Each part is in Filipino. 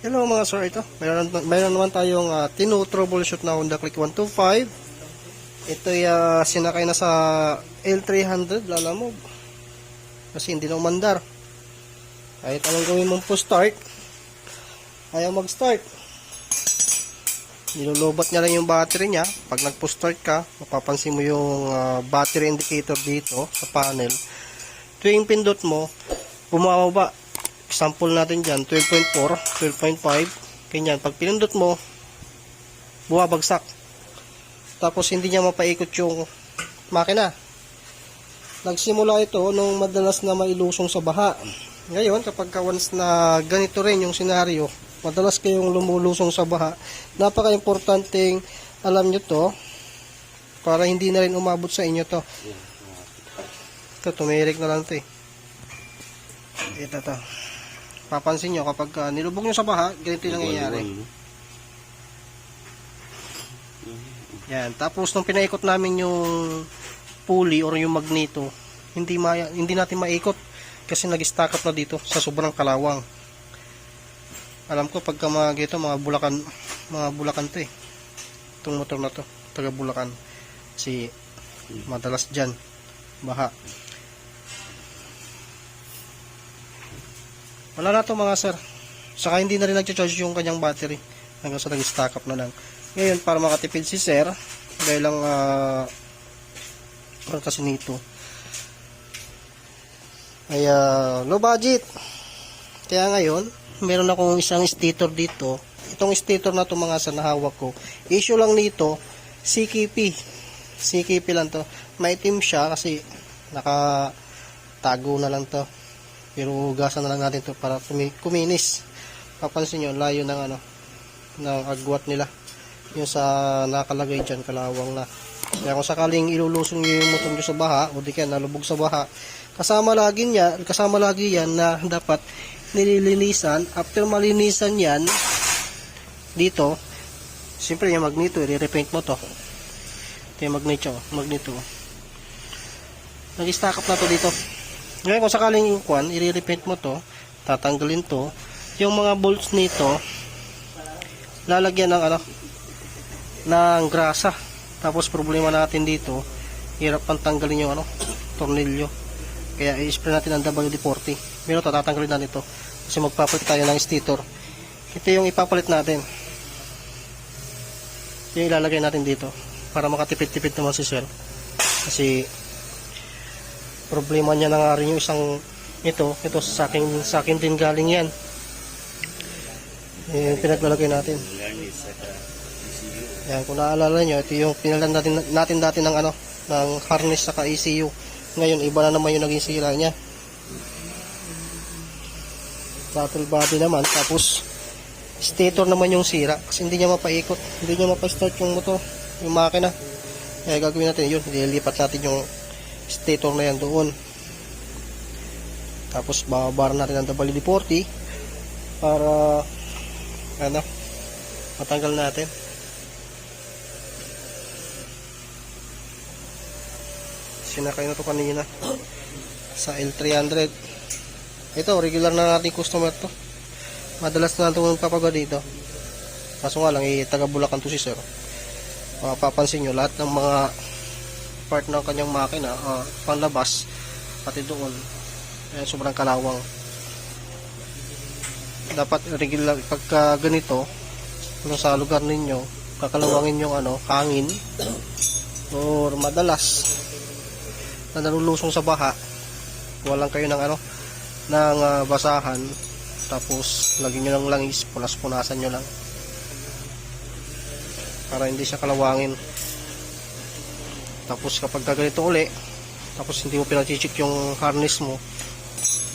Hello mga sir, ito. Mayroon, mayroon naman tayong uh, Tinu troubleshoot na Honda Click 125. Ito ay uh, sinakay na sa L300 lalamog. Kasi hindi na umandar. Kahit anong gawin mong po start, ayaw mag-start. Nilulobat niya lang yung battery niya. Pag nagpo-start ka, mapapansin mo yung uh, battery indicator dito sa panel. Tuwing pindot mo, bumababa Example natin dyan, 12.4, 12.5, ganyan. Pag pinindot mo, buwabagsak. Tapos hindi niya mapaikot yung makina. Nagsimula ito nung madalas na mailusong sa baha. Ngayon, kapag ka once na ganito rin yung senaryo, madalas kayong lumulusong sa baha, napaka-importanting alam nyo to para hindi na rin umabot sa inyo to. Ito, tumirik na lang to eh. Ito to papansin nyo kapag uh, nilubog nyo sa baha, ganito yung nangyayari. Yan. Tapos nung pinaikot namin yung pulley or yung magneto, hindi ma hindi natin maikot kasi nag-stack up na dito sa sobrang kalawang. Alam ko pagka mga gito, mga bulakan, mga bulakan 'to eh. Itong motor na 'to, taga Bulacan. Si madalas diyan baha. Wala na to mga sir. Saka hindi na rin nag-charge yung kanyang battery. Hanggang sa nag-stack up na lang. Ngayon, para makatipid si sir, dahil lang uh, kasi nito, ay uh, low budget. Kaya ngayon, meron akong isang stator dito. Itong stator na to mga sir na hawak ko. Issue lang nito, CKP. CKP lang to. Maitim siya kasi nakatago na lang to. Pero hugasan na lang natin to para kumi- kuminis. Papansin nyo, layo ng ano, ng agwat nila. Yung sa nakalagay dyan, kalawang na. Kaya kung sakaling ilulusong nyo yung motor nyo sa baha, o di kaya nalubog sa baha, kasama lagi niya, kasama lagi yan na dapat nililinisan. After malinisan yan, dito, siyempre yung magneto, i-repaint mo to. Ito yung magneto, magneto. Nag-stack up na to dito. Ngayon kung sakaling kuan, i-repaint mo to, tatanggalin to, yung mga bolts nito, lalagyan ng ano, ng grasa. Tapos problema natin dito, hirap pang tanggalin yung ano, tornilyo. Kaya i-spray natin ang WD-40. Pero to, tatanggalin natin ito. Kasi magpapalit tayo ng stator. Ito yung ipapalit natin. Yung ilalagay natin dito. Para makatipid-tipid naman si sir. Kasi problema niya na nga rin yung isang ito, ito sa akin, sa akin din galing yan. Eh, pinaglalagay natin. Yan, kung naalala nyo, ito yung pinalan natin, natin dati ng ano, ng harness sa ECU. Ngayon, iba na naman yung naging sira niya. Throttle body naman, tapos stator naman yung sira kasi hindi niya mapaikot, hindi niya mapastart yung motor, yung makina. Kaya gagawin natin yun, ililipat natin yung stator na yan doon. Tapos bababar natin ang WD-40 para ano, matanggal natin. Sinakay na to kanina sa L300. Ito, regular na nating customer to. Madalas na ito magpapagawa dito. Kaso nga lang, eh, taga Bulacan to si sir. Mapapansin nyo, lahat ng mga part ng kanyang makina, uh, panlabas, pati doon, eh, sobrang kalawang. Dapat regular, pagka ganito, kung sa lugar ninyo, kakalawangin yung ano, hangin, or madalas, na nalulusong sa baha, walang kayo ng ano, ng uh, basahan, tapos lagyan nyo ng langis, punas-punasan nyo lang. Para hindi siya kalawangin. Tapos kapag ganito uli, tapos hindi mo pinachichik yung harness mo,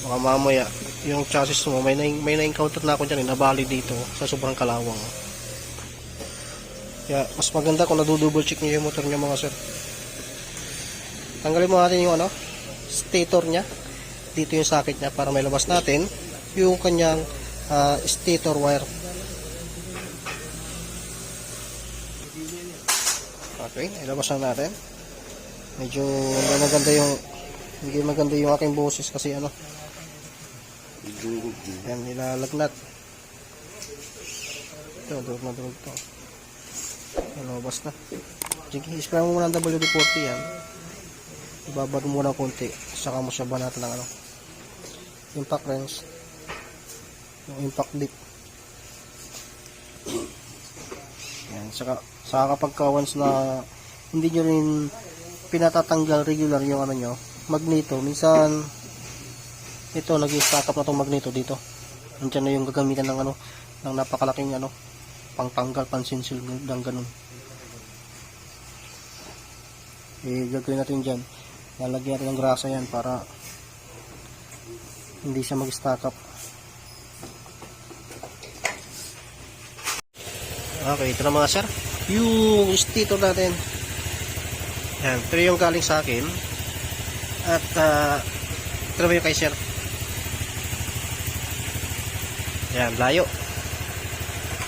baka mamaya yung chassis mo, may, na, may na-encounter na ako dyan, eh, nabali dito sa sobrang kalawang. Kaya mas maganda kung nadudouble check nyo yung motor nyo mga sir. Tanggalin mo natin yung ano, stator niya. Dito yung socket niya para may labas natin yung kanyang uh, stator wire. Okay, ilabas na natin. Medyo hindi maganda yung hindi maganda yung aking boses kasi ano. Yan, nilalagnat. Ito, durog na durog to. Nalabas na. Ispray mo muna ang WD-40 yan. Ibabad mo muna konti. Saka mo siya banatan ng ano. Impact wrench. Yung impact dip. Yan, saka, saka kapag ka once na hindi nyo rin pinatatanggal regular yung ano nyo, magneto, minsan ito, nag-stack up na itong magneto dito. Nandiyan na yung gagamitan ng ano, ng napakalaking ano, pangtanggal, pansinsil, ng ganun. Eh, gagawin natin dyan. Lalagyan natin ng grasa yan para hindi siya mag-stack up. Okay, ito na mga sir. Yung stator natin. Yan, ito yung galing sa akin. At, uh, ito naman yung kay sir. Yan, layo.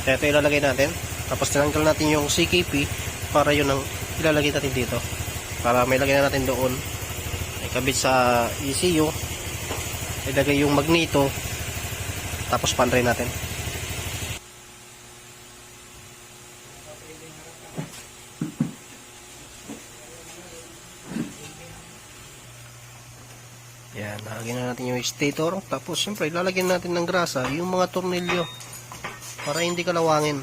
Ito yung ilalagay natin. Tapos tinanggal natin yung CKP para yun ang ilalagay natin dito. Para may lagay na natin doon. May kabit sa ECU. Ilagay yung magneto. Tapos panray natin. Yan, lalagyan na natin yung stator. Tapos, siyempre, lalagyan natin ng grasa yung mga tornilyo para hindi kalawangin.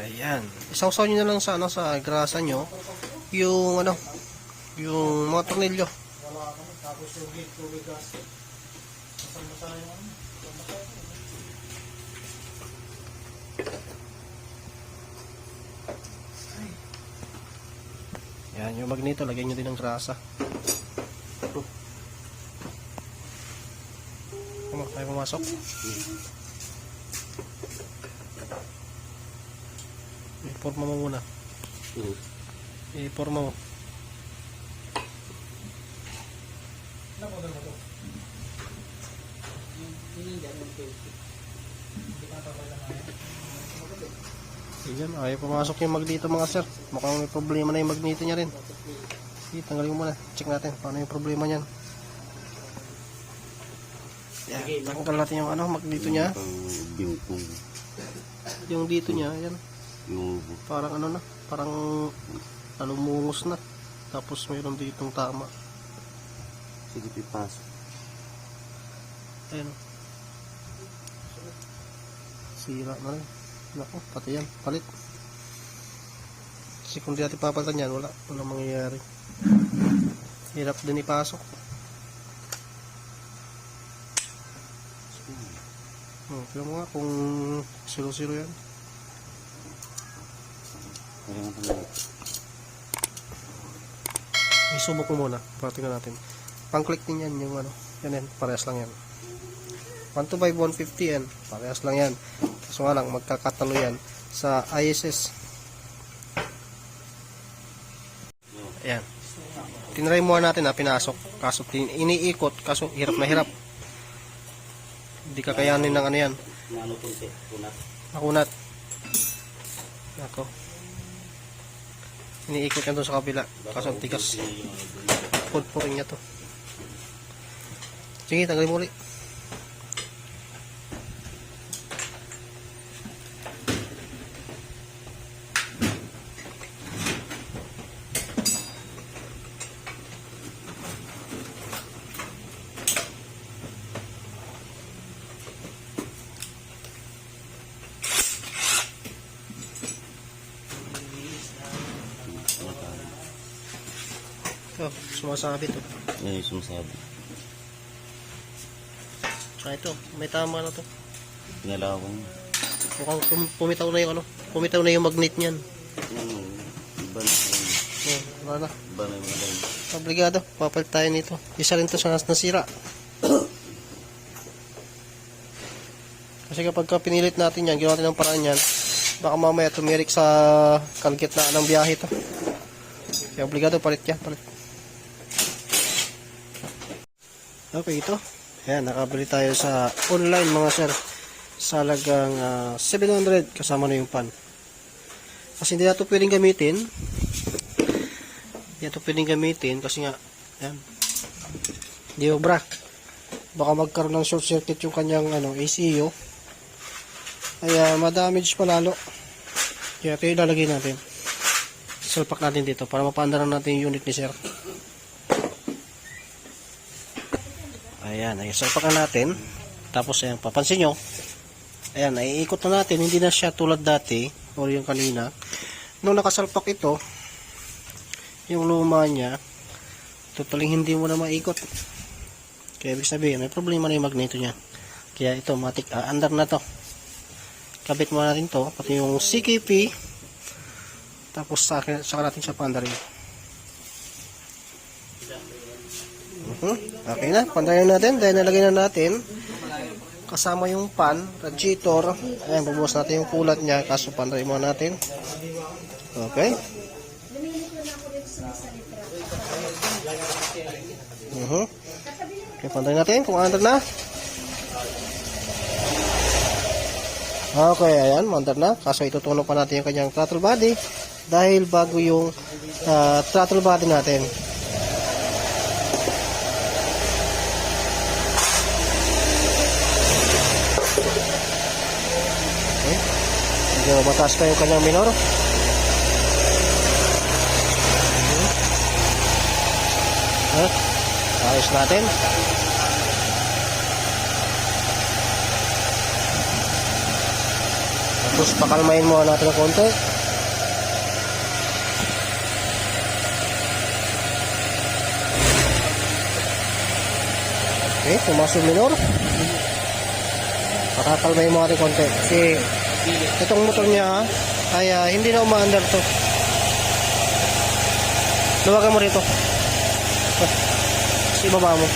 Ayan. Isawsaw nyo na lang sa, ano, sa grasa nyo yung, ano, yung mga tornilyo. Yan, yung magneto, lagyan nyo din ng grasa. Pumasok. I-forma mo muna. I-forma mo. Ayan, ayaw pumasok yung magneto mga sir. Mukhang may problema na yung magneto niya rin. Sige, tanggalin mo muna. Check natin paano yung problema niyan. Yan, tanggal natin yung ano, magneto niya. Yung, yung, dito niya, ayan. yung, Parang ano na, parang ano mungos na. Tapos mayroon ditong tama. sige pipasok. Ayan. Sira na rin. Naku, pati yan. Palit. Kasi kung di natin papalitan yan, wala. Wala mangyayari. Hirap din ipasok. Hmm, pero mo nga kung silo-silo yan. Isubok mo muna. Patingnan natin. Pang-click din yan yung ano. Yan yan. Parehas lang yan. 125 150 yan. Parehas lang yan. Kaso nga lang, magkakatalo yan sa ISS. Ayan. Tinry mo natin na pinasok. Kaso iniikot. Kaso hirap na hirap. Hindi kakayanin ng ano yan. Ano kunti, kunat. Nakunat. Ako. Iniikot yan doon sa kabila. Kaso tigas. Pudpurin niya to. Sige, tanggalin mo ulit. Ito, sumasabi to. Yan yung sumasabi. Ah, ito, may tama na to. Pinalawan. Mukhang pum- pumitaw na yung ano, pumitaw na yung magnet niyan. Yung, iba na yun. Oh, wala na. Iba na yung alam. Obligado, papalit tayo nito. Isa rin to sa nas nasira. Kasi kapag ka pinilit natin yan, ginawa natin ng paraan yan, baka mamaya tumirik sa kalgitnaan ng biyahe to. Kaya obligado, palit yan, palit. Okay, ito. Ayan, nakabili tayo sa online mga sir. Sa halagang ah, 700 kasama na yung pan. Kasi hindi na ito pwedeng gamitin. Hindi ito pwedeng gamitin kasi nga, ayan. Hindi obra. Baka magkaroon ng short circuit yung kanyang ano, ACU. ay ah, madamage pa lalo. Kaya ito yung ilalagay natin. Salpak natin dito para mapaandaran natin yung unit ni sir. Ayan, ay salpakan natin. Tapos ayan, papansin nyo. Ayan, naiikot na natin. Hindi na siya tulad dati or yung kanina. Nung nakasalpak ito, yung luma niya, totaling hindi mo na maikot. Kaya ibig sabihin, may problema na yung magneto niya. Kaya ito, matik, ah, andar na to. Kabit mo natin to, pati yung CKP, tapos sa saka natin siya pandarin. Mhm. Okay na, pandarin natin. Dahil nalagay na natin, kasama yung pan, radiator. Ayan, bubuhos natin yung kulat niya, kaso pandarin muna natin. Okay. Mhm. Okay, pandarin natin kung andar na. Okay, ayan, mandar na. Kaso itutunog pa natin yung kanyang throttle body dahil bago yung ah, throttle body natin. Medyo mataas pa yung kanyang minor. Okay. Ayos natin. Tapos pakalmayin mo natin ng konti. Okay, pumasok yung minor. Pakakalmayin mo natin konti. Kasi itong motor niya ay ah, hindi na umaandar to. Luwagan mo rito. Kasi ibaba mo.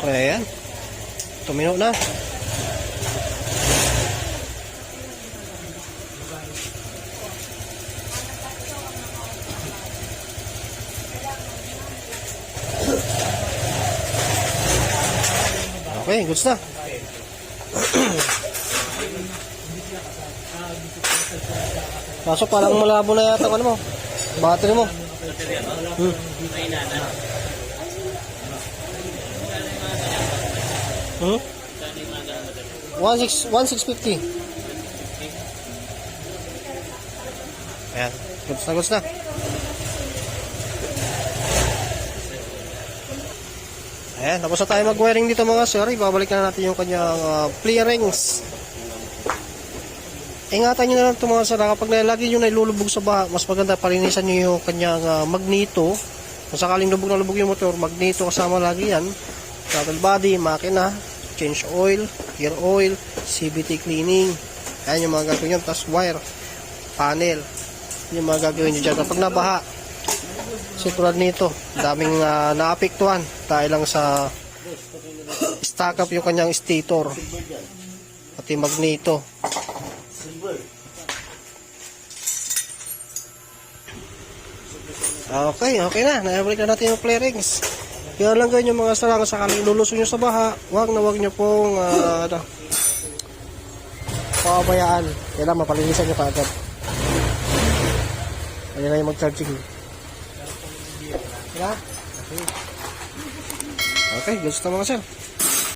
Okay, ayan. Tumino na. Okay, goods na. Kaso parang malabo na yata ano mo. Battery mo. Hmm. Hmm? 16 1650. Ayan, goods na, goods na. Ayan, tapos na tayo mag-wiring dito mga sir. Ibabalik na natin yung kanyang uh, clearings. Ingatan nyo na lang ito mga sir. Kapag nalagi nyo na ilulubog sa baha, mas maganda palinisan nyo yung kanyang uh, magneto. Kung sakaling lubog na lubog yung motor, magneto kasama lagi yan. Throttle body, makina, change oil, gear oil, CVT cleaning. Ayan yung mga gagawin nyo. Tapos wire, panel. Yun yung mga gagawin nyo dyan. Kapag nabaha, kasi tulad nito, daming uh, naapektuhan dahil lang sa stack up yung kanyang stator pati magneto. Okay, okay na. Naibalik na natin yung clearings. Kaya lang ganyan yung mga sarang sakaling lulusong nyo sa baha, wag na wag nyo pong uh, ano, pabayaan. Kailangan mapalinisan nyo kaagad. Ayan na yung mag-charging. Diba? Okay. Gusto mga sir.